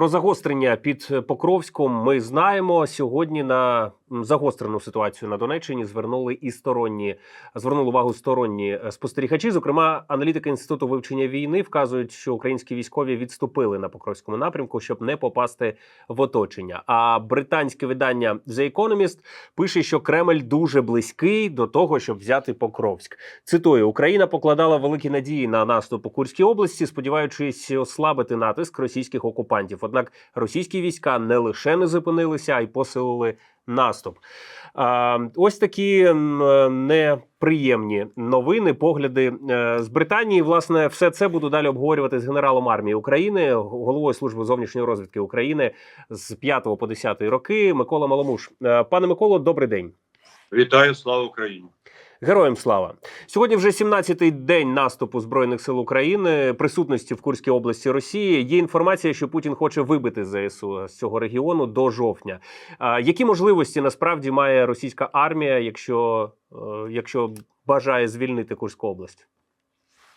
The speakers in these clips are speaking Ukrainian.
Про загострення під Покровськом ми знаємо. Сьогодні на загострену ситуацію на Донеччині звернули і сторонні звернули увагу сторонні е, спостерігачі. Зокрема, аналітики інституту вивчення війни вказують, що українські військові відступили на Покровському напрямку, щоб не попасти в оточення. А британське видання The Economist пише, що Кремль дуже близький до того, щоб взяти Покровськ. Цитую: Україна покладала великі надії на наступ у Курській області, сподіваючись ослабити натиск російських окупантів. Однак російські війська не лише не зупинилися, а й посилили наступ. Ось такі неприємні новини, погляди е, з Британії. Власне, все це буду далі обговорювати з генералом армії України, головою служби зовнішньої розвідки України з 5 по 10 роки. Микола Маломуш. Е, Пане Миколо, добрий день. Вітаю, слава Україні! Героям слава сьогодні. Вже 17-й день наступу збройних сил України, присутності в Курській області Росії. Є інформація, що Путін хоче вибити ЗСУ з цього регіону до жовтня. Які можливості насправді має російська армія, якщо, е, якщо бажає звільнити Курську область?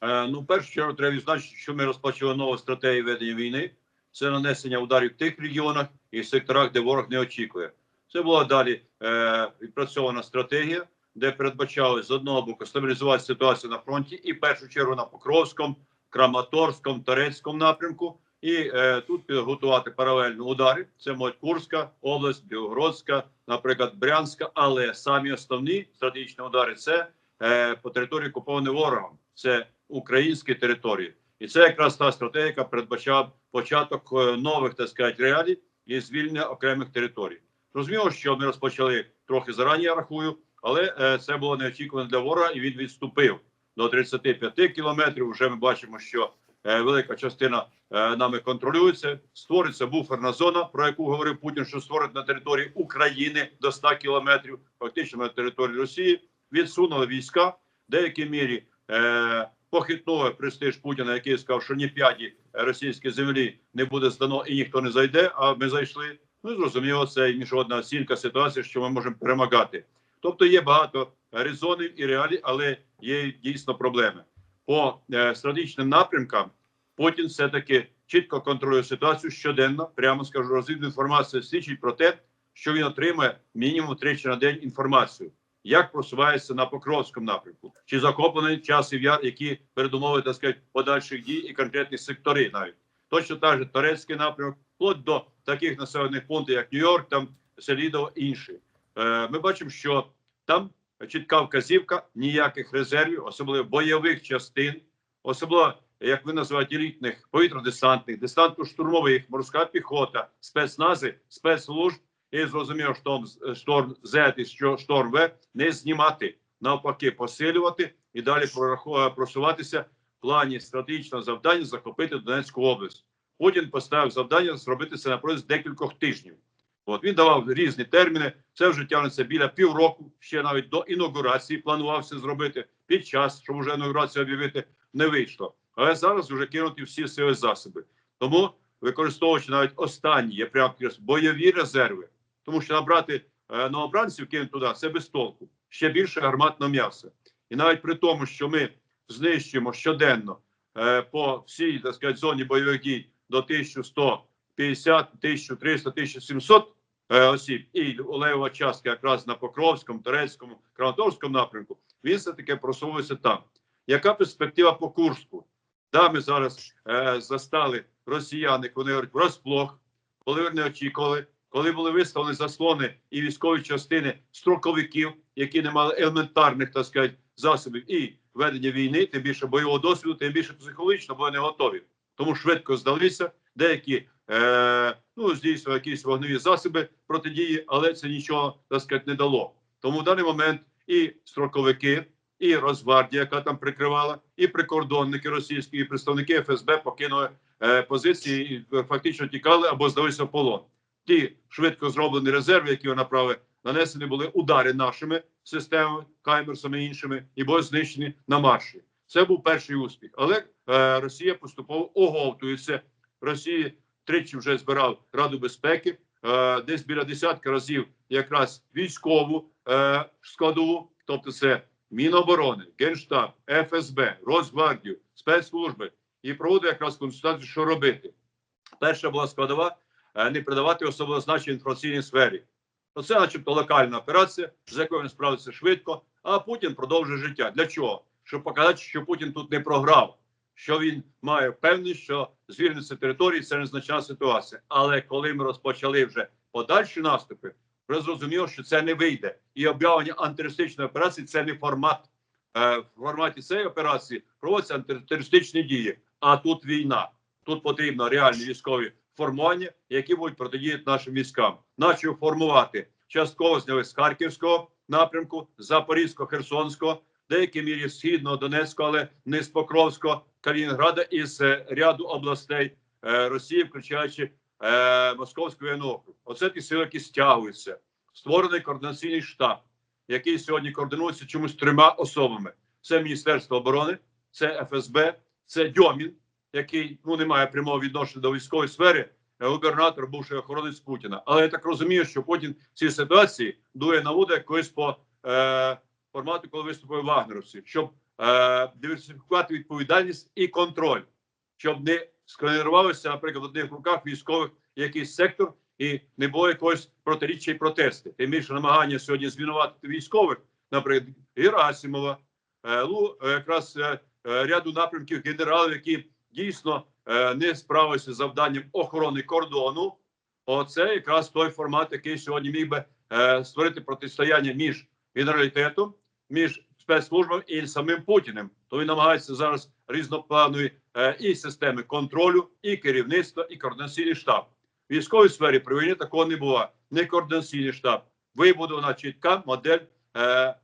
Е, ну, в першу чергу треба відзначити, що ми розпочали нову стратегію ведення війни. Це нанесення ударів в тих регіонах і секторах, де ворог не очікує. Це була далі е, відпрацьована стратегія, де передбачалось з одного боку стабілізувати ситуацію на фронті, і в першу чергу на Покровському, Краматорському, Торецькому напрямку. І е, тут підготувати паралельно удари. Це можуть Курська область, Білгородська, наприклад, Брянська, але самі основні стратегічні удари це е, по території окупованої ворогом. Це українські території, і це якраз та стратегія, яка передбачала початок е, нових так сказати, реалій і звільнення окремих територій. Розуміло, що ми розпочали трохи зарані, я рахую, але е, це було неочікувано для ворога, і він відступив до 35 кілометрів. Вже ми бачимо, що е, велика частина е, нами контролюється. Створиться буферна зона, про яку говорив Путін, що створить на території України до 100 кілометрів, фактично на території Росії. Відсунули війська в деякій мірі. Е, похитнули престиж Путіна, який сказав, що ні п'яді російської землі не буде здано і ніхто не зайде. А ми зайшли. Ну зрозуміло, це міжнародна оцінка ситуації, що ми можемо перемагати. Тобто є багато резонів і реалій, але є дійсно проблеми по е, стратегічним напрямкам. Путін все таки чітко контролює ситуацію щоденно. Прямо скажу, розвідна інформація свідчить про те, що він отримує мінімум тричі на день інформацію, як просувається на Покровському напрямку, чи захоплений часів яр, які передумови так сказати, подальших дій і конкретні сектори, навіть точно так же Торецький напрямок, вплоть до таких населених пунктів, як Нью-Йорк, там Селідово, інші. Е, ми бачимо, що там чітка вказівка, ніяких резервів, особливо бойових частин, особливо як ви називаєте елітних повітря-десантних, десантно-штурмових, морська піхота, спецнази, спецслужб і зрозуміло, що шторм Z і шторм В не знімати, навпаки, посилювати і далі прораху- просуватися в плані стратегічного завдання захопити Донецьку область. Путін поставив завдання зробити це на протязі декількох тижнів. От він давав різні терміни. Це вже тягнеться біля півроку. Ще навіть до інаугурації планувався зробити під час, щоб вже інаугурацію об'явити, не вийшло. Але зараз вже кинуті всі сили засоби. Тому використовуючи навіть останні, я прямо бойові резерви, тому що набрати е, новобранців кинути туди це без толку. Ще більше гарматного м'яса. І навіть при тому, що ми знищуємо щоденно е, по всій так сказати, зоні бойових дій до 1150, 1300, 1700 е, осіб, і левова частка якраз на Покровському, Турецькому, Краматорському напрямку, він все таки просовується там. Яка перспектива по Курську? Да, ми зараз е, застали росіян, як вони говорять, врозплох, коли вони очікували, коли були виставлені заслони і військові частини строковиків, які не мали елементарних так сказати, засобів і ведення війни, тим більше бойового досвіду, тим більше психологічно були не готові. Тому швидко здалися деякі е, ну здійснювали якісь вогневі засоби протидії, але це нічого так сказати, не дало. Тому в даний момент і строковики, і Росгвардія, яка там прикривала, і прикордонники російські, і представники ФСБ покинули е, позиції, і фактично тікали або здалися в полон. Ті швидко зроблені резерви, які вони направили, нанесені були удари нашими системами, каймерсами іншими, і були знищені на марші. Це був перший успіх. Але е, Росія поступово оговтується. Росія тричі вже збирав Раду безпеки, е, десь біля десятка разів якраз військову е, складову, тобто це Міноборони, Генштаб, ФСБ, Росгвардію, спецслужби, і проводить якраз консультацію, що робити. перша була складова е, не придавати особливо значення інформаційній сфері. То це, начебто, локальна операція, з якою він справиться швидко, а Путін продовжує життя. Для чого? Щоб показати, що Путін тут не програв, що він має впевненість, що звільниться території це незначна ситуація. Але коли ми розпочали вже подальші наступи, вже зрозуміло, що це не вийде. І об'явлення антитерористичної операції це не формат. Е, В форматі цієї операції проводяться антитерористичні дії. А тут війна. Тут потрібно реальні військові формування, які будуть протидіяти нашим військам. Наче формувати частково зняли з Харківського напрямку, Запорізького, Херсонського, в деякій мірі східного Донецького, але не з Покровського, Калінінграда і з е, ряду областей е, Росії, включаючи е, Московський округ. Оце ті сили, які стягуються. Створений координаційний штаб, який сьогодні координується чомусь трьома особами: це Міністерство оборони, це ФСБ, це Дьомін, який ну не має прямого відношення до військової сфери. Губернатор, бувший охоронець Путіна. Але я так розумію, що Путін в цій ситуації дує на воду якось по е, формату, коли виступили вагнеровці, щоб е, диверсифікувати відповідальність і контроль, щоб не сканерувалося, наприклад, в одних руках військових якийсь сектор і не було якогось протиріччя і протести. Тим більше намагання сьогодні звинуватити військових, наприклад, Герасимова, е, Лу, е, якраз е, ряду напрямків генералів, які дійсно не справилися з завданням охорони кордону. Оце якраз той формат, який сьогодні міг би створити протистояння між генералітетом, між спецслужбами і самим Путіним. То він намагається зараз різнопланові е, і системи контролю, і керівництва, і координаційний штаб. В військовій сфері при війні такого не було. Не координаційний штаб. Вибудована чітка модель е.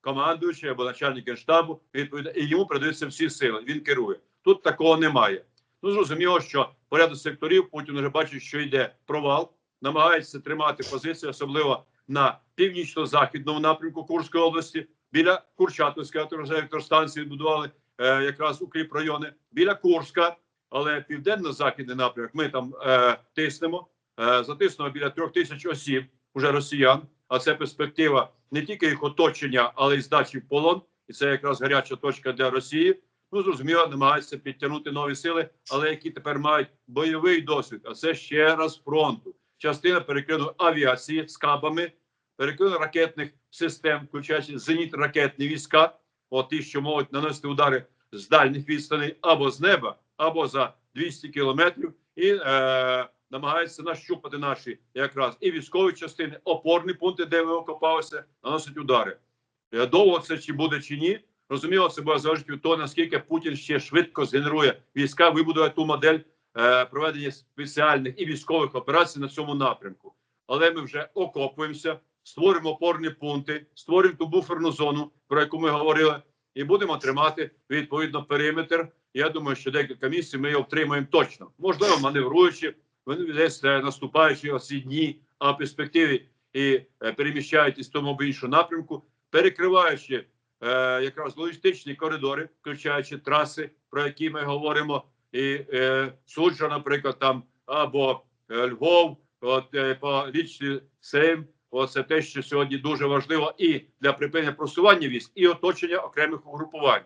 Командуючий або начальник штабу відповідає, і йому передаються всі сили. Він керує. Тут такого немає. Ну зрозуміло, що порядок секторів Путін вже бачить, що йде провал, намагається тримати позицію, особливо на північно-західному напрямку Курської області. Біля Курчатовської електростанції будували е, якраз укріп райони біля Курська, але південно-західний напрямок ми там е, тиснемо. Е, затиснуло біля трьох тисяч осіб уже росіян. А це перспектива не тільки їх оточення, але й здачі в полон. І це якраз гаряча точка для Росії. Ну зрозуміло, намагаються підтягнути нові сили, але які тепер мають бойовий досвід. А це ще раз фронту. Частина перекину авіації з кабами, ракетних систем, включаючи зенітно-ракетні війська, от ті, що можуть наносити удари з дальніх відстаней або з неба, або за 200 кілометрів, і е, намагаються нащупати наші якраз і військові частини, опорні пункти, де ви окопалися, наносить удари. Е, Довго це чи буде, чи ні. Розуміло, це буде залежати від того, наскільки Путін ще швидко згенерує війська, вибудує ту модель е, проведення спеціальних і військових операцій на цьому напрямку. Але ми вже окопуємося, створимо опорні пункти, створимо ту буферну зону, про яку ми говорили, і будемо тримати відповідно периметр. Я думаю, що декілька місяців ми його втримаємо точно. Можливо, маневруючи, вони десь е, наступаючи оці дні, а в перспективі і е, переміщають із тому або іншого напрямку, перекриваючи е, якраз логістичні коридори, включаючи траси, про які ми говоримо, і е, суджа, наприклад, там або Львов, от е, по річці Сейм. Оце те, що сьогодні дуже важливо і для припинення просування військ, і оточення окремих угрупувань.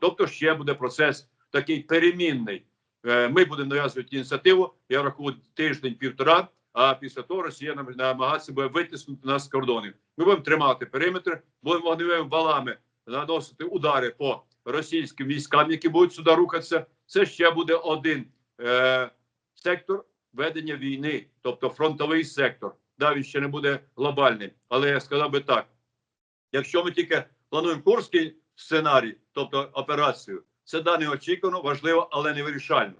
Тобто, ще буде процес такий перемінний. Е, Ми будемо нав'язувати ініціативу. Я рахую тиждень-півтора. А після того Росія нам- намагається буде витиснути нас з кордонів. Ми будемо тримати периметр, будемо вогневими валами наносити удари по російським військам, які будуть сюди рухатися. Це ще буде один е, сектор ведення війни, тобто фронтовий сектор. Да, ще не буде глобальним. Але я сказав би так: якщо ми тільки плануємо курський сценарій, тобто операцію, це да неочікувано, важливо, але не вирішально.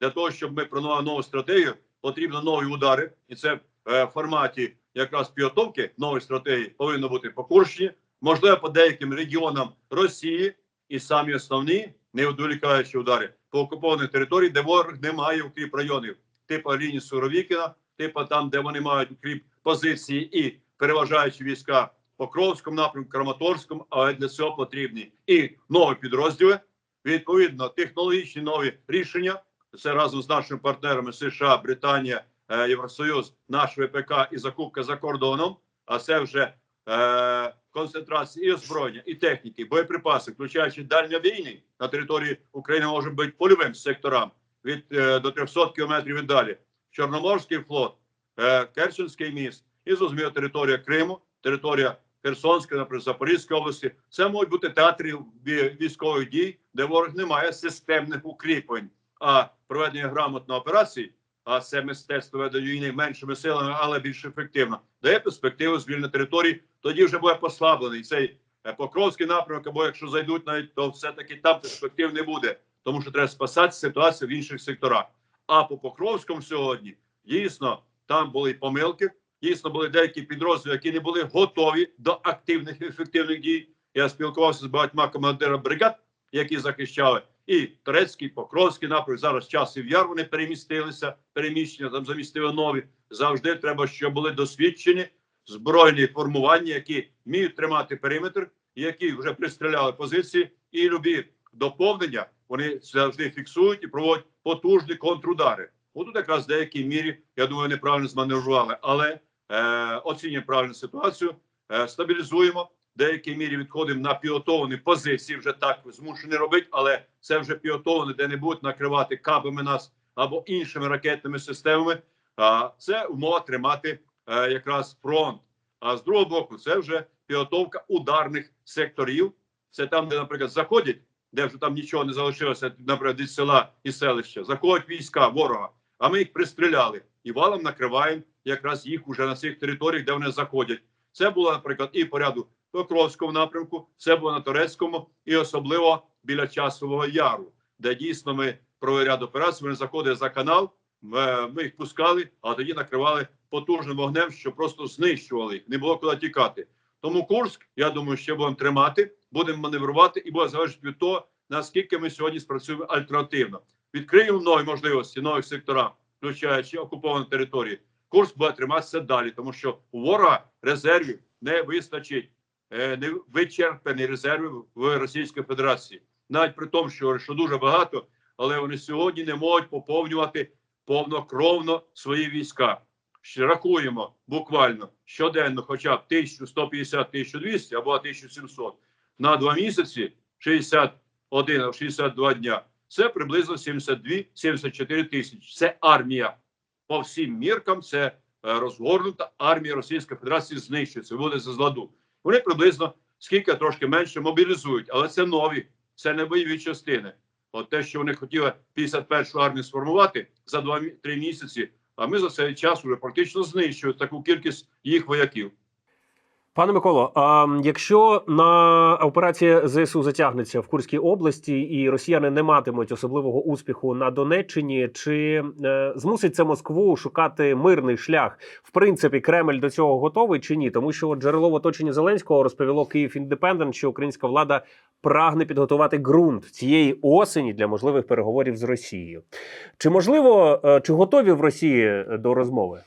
Для того, щоб ми планували нову стратегію, потрібно нові удари, і це е, в форматі якраз підготовки нової стратегії повинно бути по Курщині, можливо, по деяким регіонам Росії, і самі основні не удари по окупованій території, де ворог не має укріп районів, типу лінії Суровікіна, типу там, де вони мають укріп позиції і переважаючі війська по Кровському напрямку, Краматорському, але для цього потрібні і нові підрозділи, відповідно, технологічні нові рішення. Це разом з нашими партнерами США, Британія, е, Євросоюз, наш ВПК і закупка за кордоном. А це вже е, концентрація і озброєння, і техніки, боєприпаси, включаючи дальньовійні на території України, може бути польовим секторам від е, до 300 кілометрів і далі. Чорноморський флот, е, Керченський міст і зрозуміло територія Криму, територія Херсонська, наприклад, Запорізької області. Це можуть бути театри військових дій, де ворог не має системних укріплень, а проведення грамотної операції, а це мистецтво ведення війни меншими силами, але більш ефективно, дає перспективу звільнення території. Тоді вже буде послаблений цей е, Покровський напрямок, або якщо зайдуть навіть, то все-таки там перспектив не буде, тому що треба спасати ситуацію в інших секторах. А по Покровському сьогодні дійсно там були помилки. Дійсно були деякі підрозділи, які не були готові до активних ефективних дій. Я спілкувався з багатьма командирами бригад, які захищали і Турецький, Покровський напрямок. Зараз часів яр вони перемістилися, переміщення там замістили нові. Завжди треба, щоб були досвідчені збройні формування, які вміють тримати периметр, які вже пристріляли позиції, і любі доповнення вони завжди фіксують і проводять потужні контрудари. Отут якраз в деякій мірі, я думаю, неправильно зманеврували, але е, оцінюємо правильну ситуацію, е, стабілізуємо. В деякій мірі відходимо на пілотовані позиції, вже так змушені робити, але це вже пілотоване, де не будуть накривати кабами нас або іншими ракетними системами. А це умова тримати е, якраз фронт. А з другого боку, це вже підготовка ударних секторів. Це там, де, наприклад, заходять, де вже там нічого не залишилося, наприклад, від села і селища, заходять війська ворога, а ми їх пристріляли і валом накриваємо якраз їх уже на цих територіях, де вони заходять. Це було, наприклад, і по ряду Покровському напрямку, це було на Турецькому, і особливо біля Часового Яру, де дійсно ми провели ряд операцій. Вони заходили за канал, ми, ми їх пускали, а тоді накривали потужним вогнем, що просто знищували їх. Не було куди тікати. Тому Курськ, я думаю, ще будемо тримати, будемо маневрувати, і буде залежати від того, наскільки ми сьогодні спрацюємо альтернативно. Відкриємо нові можливості, нових секторах, включаючи окуповані території. Курс буде триматися далі, тому що у ворога резервів не вистачить, е, не вичерпані резерви в Російській Федерації, навіть при тому, що, що дуже багато, але вони сьогодні не можуть поповнювати повнокровно свої війська. Рахуємо буквально щоденно, хоча б 1150-1200 або 1700 на два місяці 61 або 62 дня. Це приблизно 72-74 тисячі. Це армія. По всім міркам це е, розгорнута армія Російської Федерації знищується, виводиться з ладу. Вони приблизно скільки трошки менше мобілізують, але це нові, це не бойові частини. От те, що вони хотіли 51-ю армію сформувати за 2-3 місяці, а ми за цей час вже практично знищують таку кількість їх вояків. Пане Миколо, а якщо на операція ЗСУ затягнеться в Курській області і росіяни не матимуть особливого успіху на Донеччині, чи е, змусить це Москву шукати мирний шлях? В принципі, Кремль до цього готовий чи ні? Тому що джерело в оточенні Зеленського розповіло Київ Індепендент, що українська влада прагне підготувати ґрунт цієї осені для можливих переговорів з Росією. Чи можливо, е, чи готові в Росії до розмови?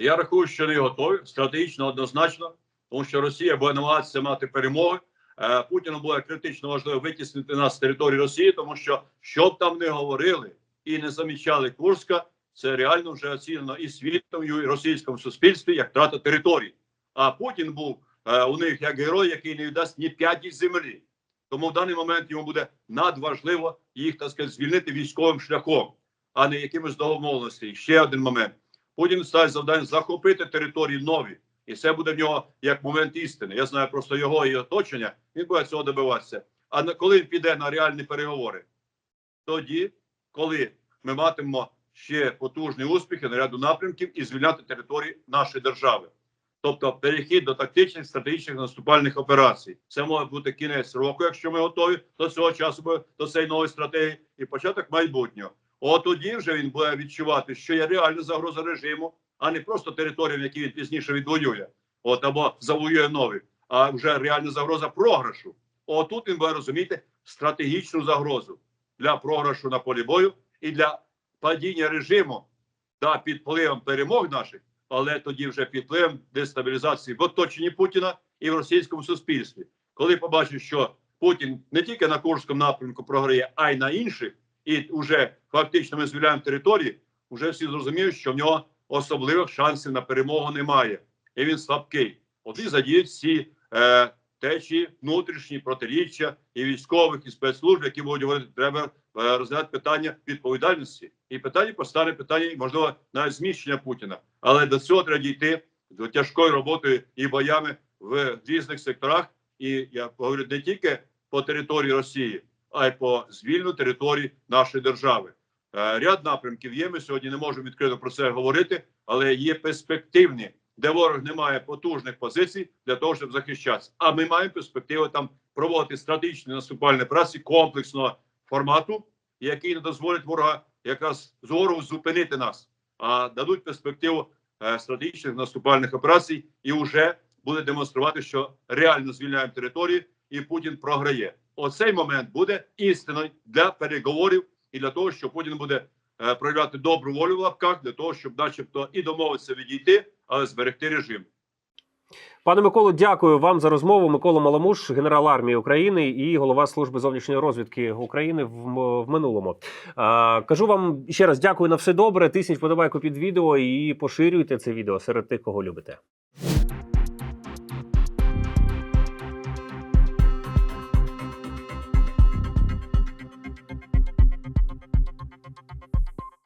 Я рахую, що не готові стратегічно однозначно, тому що Росія буде намагатися мати перемоги. Е, Путіну буде критично важливо витіснити нас з території Росії, тому що що б там не говорили і не замічали Курська, це реально вже оцінено і світом, і російському суспільстві як втрата території. А Путін був е, у них як герой, який не віддасть ні п'яті землі. Тому в даний момент йому буде надважливо їх так сказати, звільнити військовим шляхом, а не якимось домовленостями. Ще один момент. Путін ставить завдання захопити території нові, і це буде в нього як момент істини. Я знаю просто його і оточення. Він буде цього добиватися. А коли він піде на реальні переговори, тоді, коли ми матимемо ще потужні успіхи на ряду напрямків і звільняти території нашої держави, тобто перехід до тактичних стратегічних наступальних операцій, це може бути кінець року, якщо ми готові до цього часу до цієї нової стратегії, і початок майбутнього. От тоді вже він буде відчувати, що є реальна загроза режиму, а не просто територія, в якій він пізніше відвоює, от або завоює нові, а вже реальна загроза програшу. Отут він буде розуміти стратегічну загрозу для програшу на полі бою і для падіння режиму да, під впливом перемог наших, але тоді вже під впливом дестабілізації в оточенні Путіна і в російському суспільстві. Коли побачить, що Путін не тільки на Курському напрямку програє, а й на інших, і вже фактично ми звільняємо території, вже всі зрозуміють, що в нього особливих шансів на перемогу немає, і він слабкий. От і задіють всі е, течії внутрішні протиріччя і військових, і спецслужб, які будуть говорити, треба е, розглядати питання відповідальності, і питання постане питання, можливо, навіть зміщення Путіна. Але до цього треба дійти до тяжкої роботи і боями в різних секторах. І я говорю не тільки по території Росії, а й по звільну території нашої держави. Е, Ряд напрямків є. Ми сьогодні не можемо відкрито про це говорити, але є перспективні, де ворог не має потужних позицій для того, щоб захищатися. А ми маємо перспективу там проводити стратегічні наступальні праці комплексного формату, які не дозволять ворога якраз зору зупинити нас, а дадуть перспективу е, стратегічних наступальних операцій і вже буде демонструвати, що реально звільняємо території, і Путін програє. Оцей момент буде істиною для переговорів і для того, що Путін буде е, проявляти добру волю в лапках, для того, щоб, начебто, і домовитися відійти, але зберегти режим. Пане Миколо, дякую вам за розмову. Микола Маламуш, генерал армії України і голова служби зовнішньої розвідки України в, в минулому. А, кажу вам ще раз дякую на все добре. Тисніть вподобайку під відео і поширюйте це відео серед тих, кого любите.